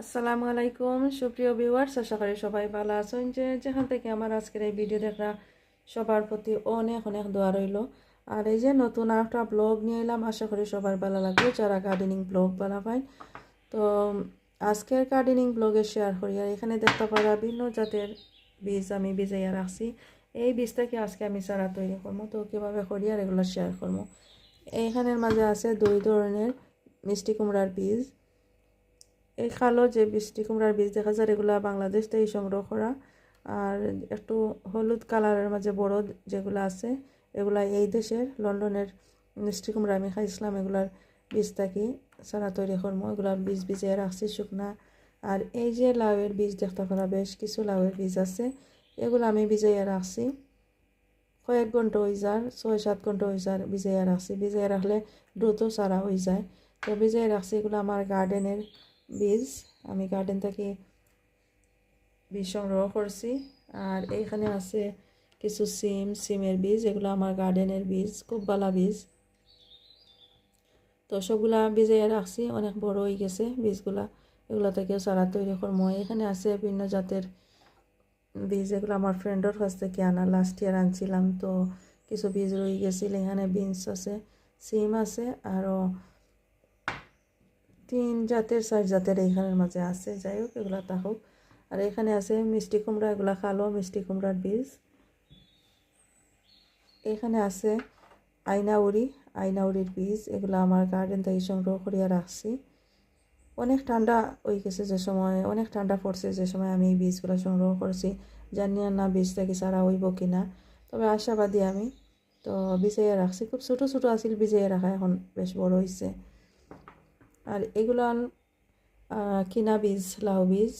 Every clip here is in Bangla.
আসসালামু আলাইকুম। সুপ্রিয় ভিউয়ার্স, আশা করি সবাই ভালো আছেন। যে যেখান থেকে আমার আজকের এই ভিডিও দেখা সবার প্রতি অনেক অনেক দোয়া রইল। আর এই যে নতুন একটা ব্লগ নিয়ে এলাম, আশা করি সবার ভালো লাগবে। যারা গার্ডেনিং ব্লগ পায় তো আজকের গার্ডেনিং ব্লগে শেয়ার করি। আর এখানে দেখতে পারা ভিন্ন জাতের বীজ আমি ভিজাইয়া রাখছি। এই বীজটাকে আজকে আমি চারা তৈরি করব। তো কীভাবে করি আর এগুলো শেয়ার করব। এইখানের মাঝে আছে দুই ধরনের মিষ্টি কুমড়ার বীজ। এই কালো যে বৃষ্টি কুমড়ার বীজ দেখা যায়, এগুলা বাংলাদেশ থেকে সংগ্রহ করা। আর একটু হলুদ কালারের মাঝে বড় যেগুলো আছে, এগুলা এই দেশের, লন্ডনের মিষ্টি কুমড়া আমি খাইছিলাম এগুলার বীজ থাকি সারা তৈরি করব এগুলার বীজ ভিজিয়ে রাখছি শুকনা। আর এই যে লাউয়ের বীজ দেখতে পারা, বেশ কিছু লাউয়ের বীজ আছে, এগুলো আমি ভিজাইয়া রাখছি। কয়েক ঘণ্টা হয়ে যার, ছয় সাত ঘণ্টা হয়ে যার ভিজাইয়া রাখছি। ভিজাইয়া রাখলে দ্রুত সারা হয়ে যায়। তো ভিজাইয়া রাখছি এগুলো আমার গার্ডেনের বীজ আমি গার্ডেন থেকে বীজ সংগ্রহ করছি। আর এইখানে আছে কিছু সিম, সিমের বীজ, এগুলো আমার গার্ডেনের বীজ খুব ভালো বীজ। তো সবগুলা বীজে রাখছি, অনেক বড় হয়ে গেছে বীজগুলা। এগুলো থেকে সারা তৈরি করব। এখানে আছে বিভিন্ন জাতের বীজ, এগুলো আমার ফ্রেন্ডের কাছ থেকে আনা। লাস্ট ইয়ার আনছিলাম, তো কিছু বীজ রয়ে গেছিল। এখানে বিনস আছে, সিম আছে আরও তিন জাতের, চার জাতের এইখানের মাঝে আছে। যাই হোক, এগুলো থাকুক আর এখানে আছে মিষ্টি কুমড়া, এগুলো খালো মিষ্টি কুমড়ার বীজ। এখানে আছে আইনাউরি, আইনাউরির বীজ। এগুলো আমার গার্ডেন থেকে সংগ্রহ করিয়া রাখছি। অনেক ঠান্ডা হয়ে গেছে যে সময়, অনেক ঠান্ডা পড়ছে যে সময় আমি এই বীজগুলো সংগ্রহ করছি। জানি না বীজ থেকে সারা হইব কি না তবে আশাবাদী আমি। তো বিজাইয়া রাখছি। খুব ছোটো ছোটো আছিল বিজাইয়া রাখা এখন বেশ বড় হয়েছে আর এগুলো কিনা বীজ, লাউ বীজ,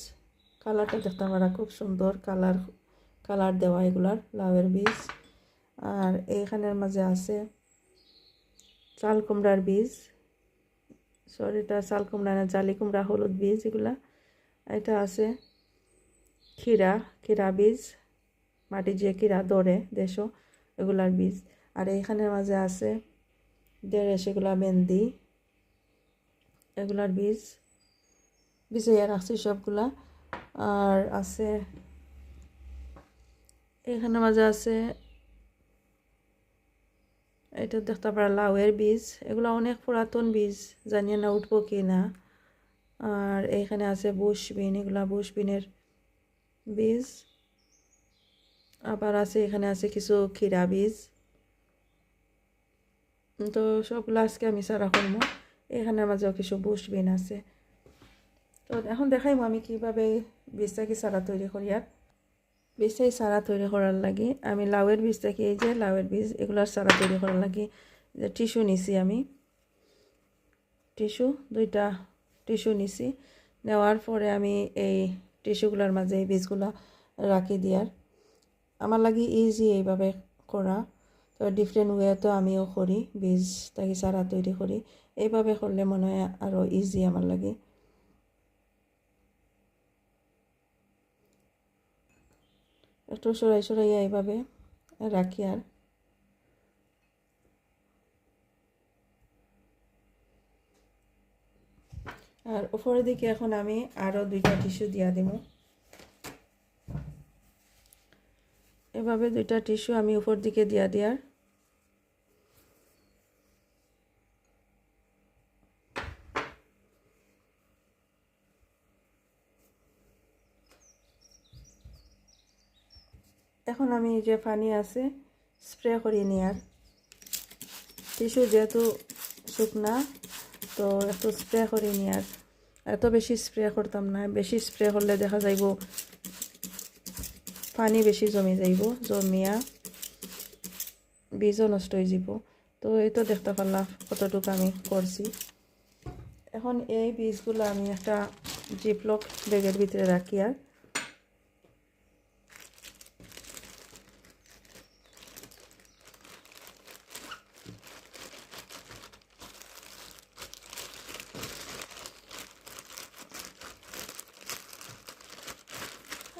কালারটা দেখতে পারা খুব সুন্দর, কালার কালার দেওয়া এগুলার, লাউয়ের বীজ। আর এইখানের মাঝে আছে চাল কুমড়ার বীজ। সরি এটা চাল কুমড়া না, জালি কুমড়া, হলুদ বীজ এগুলা। এটা আছে ক্ষীরা ক্ষীরা বীজ। মাটি যে ক্ষীরা দরে দেশো, এগুলার বীজ। আর এইখানের মাঝে আছে দেড় সেগুলা মেহেন্দি এগুলার বীজ ভিজাইয়া রাখছি সবগুলা। আর আছে, এখানে মাঝে আছে, এটা দেখতে পারা লাউয়ের বীজ। এগুলো অনেক পুরাতন বীজ জানিয়ে না উঠবো কি না আর এখানে আছে বুশ বিন এগুলা বুশ বিনের বীজ। আবার আছে, এখানে আছে কিছু ক্ষীরা বীজ। তো সবগুলো আজকে আমি সারা করব। এখানের মাঝেও কিছু বুশ বিন আছে। তো এখন দেখাইমো আমি কীভাবে বীজটাকে সারা তৈরি করি আর বীজটাই সারা তৈরি করার লাগে আমি লাউয়ের বীজটাকে এই যে লাউয়ের বীজ, এগুলার সারা তৈরি করার লাগে। যে টিস্যু নিছি আমি। টিস্যু, দুইটা টিস্যু নিছি। নেওয়ার পরে আমি এই টিস্যুগুলোর মাঝে এই বীজগুলো রাখি দিয়ার আমার লাগে ইজি এইভাবে করা। তো ডিফারেন্ট ওয়েতে আমিও করি, বীজটাকে সারা তৈরি করি। এইভাবে করলে মনে হয় আরও ইজি আমার লাগে। একটু সরাই সরাইয়া এইভাবে রাখি আর। আর উপরের দিকে এখন আমি আরও দুইটা টিস্যু দিয়া দিব এভাবে দুইটা টিস্যু আমি উপর দিকে দিয়া দিয়ার। এখন আমি যে পানি আছে স্প্রে করি নিয়ার টিস্যু যেহেতু শুকনা, তো একটু স্প্রে করি নিয়ার এত বেশি স্প্রে করতাম না, বেশি স্প্রে করলে দেখা যাইব পানি বেশি জমি যাইব, জমিয়া বীজও নষ্ট হয়ে যাব তো এই তো দেখতে পারলাম কতটুকু আমি করছি। এখন এই বীজগুলো আমি একটা জিপলক ব্যাগের ভিতরে রাখি আর।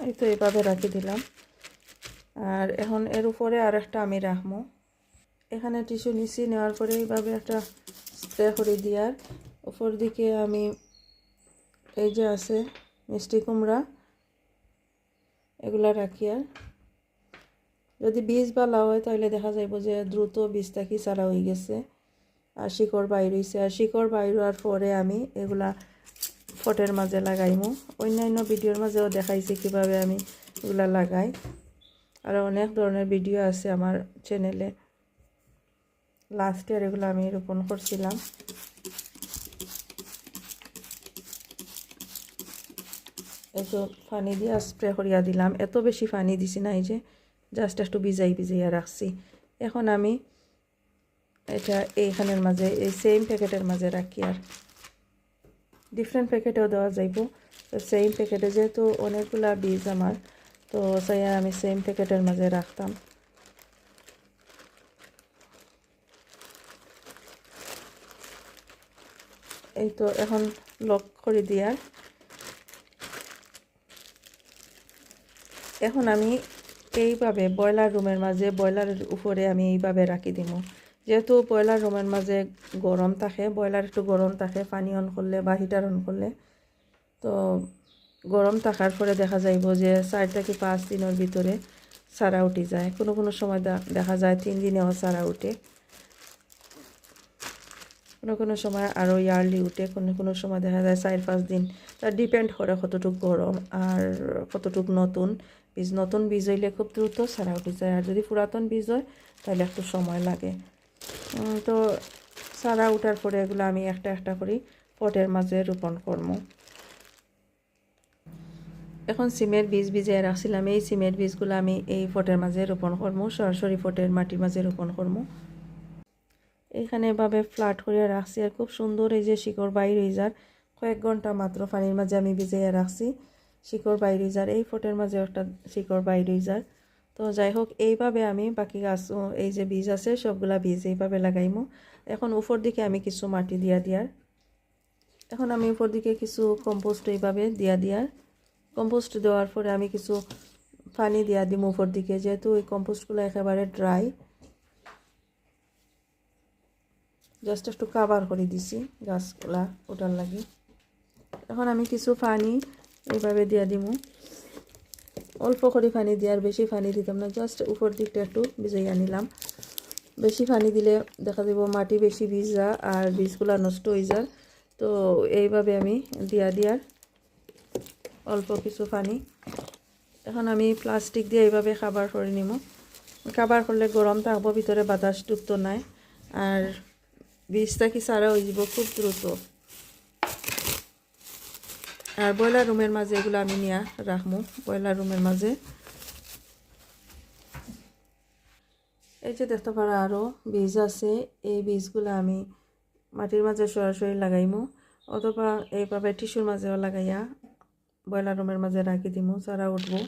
এই তো এইভাবে রাখি দিলাম। আর এখন এর উপরে আর একটা আমি রাখব। এখানে টিস্যু নিচি নেওয়ার পরে এইভাবে একটা স্প্রে করে দিয়ার। উপর দিকে আমি এই যে আছে মিষ্টি কুমড়া, এগুলা রাখি আর। যদি বীজ বালা হয় তাহলে দেখা যাইব যে দ্রুত বীজ থাকি সারা হয়ে গেছে আর শিকড় বাইর হয়েছে আর শিকড় বাইর হওয়ার পরে আমি এগুলা ফটের মাঝে লাগাইমু। অন্যান্য ভিডিওর মাঝেও দেখাইছি কীভাবে আমি এগুলা লাগাই। আর অনেক ধরনের ভিডিও আছে আমার চ্যানেলে লাস্ট ইয়ার এগুলো আমি রোপণ করছিলাম। এত পানি দিয়া স্প্রে করিয়া দিলাম। এত বেশি পানি দিছি না এই যে জাস্ট একটু ভিজাই ভিজাইয়া রাখছি। এখন আমি এটা এইখানের মাঝে এই সেম প্যাকেটের মাঝে রাখি আর। ডিফারেন্ট প্যাকেটেও দেওয়া যাইব। তো সেম প্যাকেটে যেহেতু অনেকগুলা বীজ আমার, তো সাই আমি সেম প্যাকেটের মাঝে রাখতাম। এই তো এখন লক করে দিয়ার এখন আমি এইভাবে ব্রয়লার রুমের মাঝে ব্রয়লারের উপরে আমি এইভাবে রাখি দিব যেহেতু ব্রয়লার রুমের মাঝে গরম থাকে ব্রয়লার একটু গরম থাকে, পানি অন করলে বা হিটার অন করলে তো গরম থাকার পরে দেখা যাইব যে চার থেকে পাঁচ দিনের ভিতরে সারা উঠে যায়। কোনো কোনো সময় দেখা যায় তিন দিনেও সারা উঠে। কোনো কোনো সময় আরও ইয়ারলি উঠে, কোনো কোনো সময় দেখা যায় চার পাঁচ দিন। তার ডিপেন্ড করে কতটুক গরম আর কতটুক নতুন। বীজ নতুন বীজ হইলে খুব দ্রুত সারা উঠে যায়। আর যদি পুরাতন বীজ হয় তাহলে একটু সময় লাগে। তো সারা উঠার পরে এগুলো আমি একটা একটা করি, পটের মাঝে রোপণ করব। এখন সিমের বীজ ভিজিয়ে রাখছিলাম, এই সিমের বীজগুলো আমি এই ফটের মাঝে রোপণ করব, সরাসরি ফটের মাটির মাঝে রোপণ করব। এখানে এভাবে ফ্লাট করে রাখছি আর খুব সুন্দর এই যে শিকড় বাইর যার, কয়েক ঘণ্টা মাত্র পানির মাঝে আমি ভিজিয়ে রাখছি, শিকড় বাইর যার, এই ফটের মাঝে একটা শিকড় বাইর যার। তো যাই হোক এইভাবে আমি বাকি গাছ এই যে বীজ আছে, সবগুলা বীজ এইভাবে লাগাইমো। এখন উপর দিকে আমি কিছু মাটি দিয়া দিয়ার। এখন আমি উপর দিকে কিছু কম্পোস্ট এইভাবে দিয়া দিয়ার। কম্পোস্ট দেওয়ার পরে আমি কিছু পানি দিয়া দিম উপর দিকে, যেহেতু ওই কম্পোস্টগুলো একেবারে ড্রাই জাস্ট একটু কাবার করে দিছি গাছগুলা, ওটার লাগে। এখন আমি কিছু পানি এইভাবে দিয়া দিমু। অল্প করে পানি দিয়ার বেশি পানি দিতাম না জাস্ট উপর দিকটা একটু ভিজাইয়া নিলাম। বেশি পানি দিলে দেখা যাব মাটি বেশি ভিজা আর বীজগুলা নষ্ট হয়ে যায়। তো এইভাবে আমি দিয়া দিয়ার অল্প কিছু পানি। এখন আমি প্লাস্টিক দিয়ে এইভাবে খাবার করে নিব খাবার করলে গরম থাকব ভিতরে বাতাস ঢুকতো নাই, আর বীজটা কি সারা হয়ে যাব খুব দ্রুত। আর ব্রয়লার রুমের মাঝে এগুলো আমি নিয়ে রাখব, ব্রয়লার রুমের মাঝে। এই যে দেখতে পারো আরও বীজ আছে, এই বীজগুলো আমি মাটির মাঝে সরাসরি লাগাইমু, অথবা এইভাবে টিস্যুর মাঝেও লাগাইয়া ব্রয়লার রুমের মাঝে রাখি দিমু সারা উঠবো।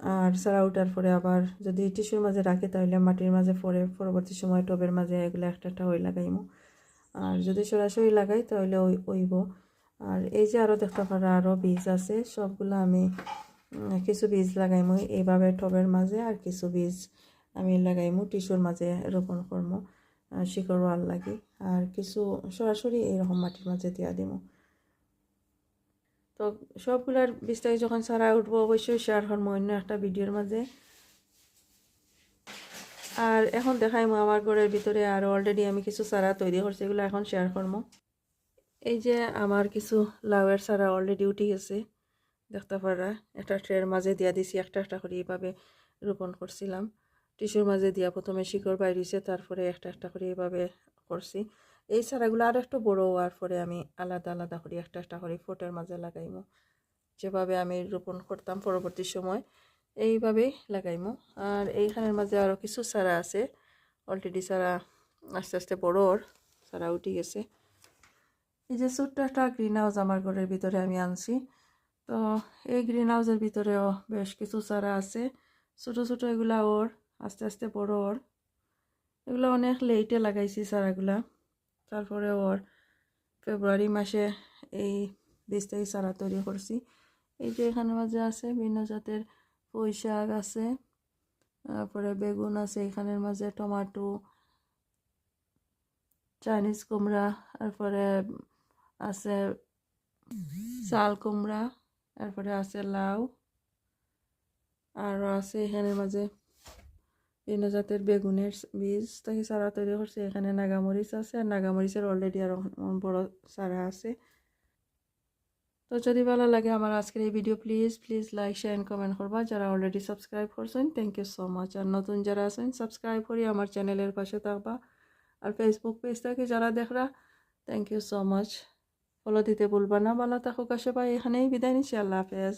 আর সারা উঠার পরে আবার যদি টিস্যুর মাঝে রাখি তাহলে মাটির মাঝে পরে পরবর্তী সময় টবের মাঝে এগুলো একটা একটা ওই লাগাইমু। আর যদি সরাসরি লাগাই তাহলে ওই ওইব। আর এই যে আরও দেখতে পারো আরও বীজ আছে, সবগুলো আমি কিছু বীজ লাগাইমু এইভাবে টবের মাঝে আর কিছু বীজ আমি লাগাইমু টিস্যুর মাঝে রোপণ করব শিকড় ওয়াল লাগি। আর কিছু সরাসরি এইরকম মাটির মাঝে দিয়া দিমু। তো সবগুলার বিস্তারিত যখন সারা উঠবো অবশ্যই শেয়ার করব অন্য একটা ভিডিওর মাঝে। আর এখন দেখাইমো আমার ঘরের ভিতরে আর অলরেডি আমি কিছু সারা তৈরি করছি, এগুলো এখন শেয়ার করব এই যে আমার কিছু লাউয়ের সারা অলরেডি উঠে গেছে দেখতে পারা একটা ট্রের মাঝে দিয়া দিছি, একটা একটা করে এইভাবে রোপণ করছিলাম। টিস্যুর মাঝে দিয়া প্রথমে শিকড় বাইরেছে তারপরে একটা একটা করে এইভাবে করছি। এই চারাগুলো আর একটু বড় হওয়ার পরে আমি আলাদা আলাদা করি একটা একটা করে ফোটের মাঝে লাগাইমো। যেভাবে আমি রোপণ করতাম পরবর্তী সময়, এইভাবেই লাগাইমো। আর এইখানের মাঝে আরও কিছু চারা আছে। অলরেডি চারা আস্তে আস্তে বড় ওর চারা উঠে গেছে। এই যে ছোট্ট একটা গ্রিন হাউস আমার ঘরের ভিতরে আমি আনছি। তো এই গ্রিন হাউসের ভিতরেও বেশ কিছু চারা আছে। ছোট ছোট এগুলা ওর, আস্তে আস্তে বড় ওর। এগুলো অনেক লেটে লাগাইছি চারাগুলা। তারপরে ওর ফেব্রুয়ারি মাসে এই বীজ থেকে চারা তৈরি করছি। এই যে এখানে মাঝে আছে বিভিন্ন জাতের পুঁই শাক আছে, তারপরে বেগুন আছে এখানের মাঝে টমাটো, চাইনিজ কুমড়া, তারপরে আছে চাল কুমড়া তারপরে আছে লাউ আরও আছে এখানের মাঝে বিভিন্ন জাতের বেগুনের বীজ তাকে চারা তৈরি করছে। এখানে নাগামরিচ আছে, আর নাগামরিচের অলরেডি আরও বড় চারা আছে। তো যদি ভালো লাগে আমার আজকের এই video please please like share comment করবা। যারা অলরেডি সাবস্ক্রাইব করছেন থ্যাংক ইউ সো মাচ আর নতুন যারা আছেন সাবস্ক্রাইব করি আমার চ্যানেলের পাশে থাকবা। আর ফেসবুক পেজ থেকে যারা দেখরা thank you so much follow দিতে ভুলবা না ভালো থাকুক পাই এখানেই বিদায় নিচ্ছি আল্লাহ হাফেজ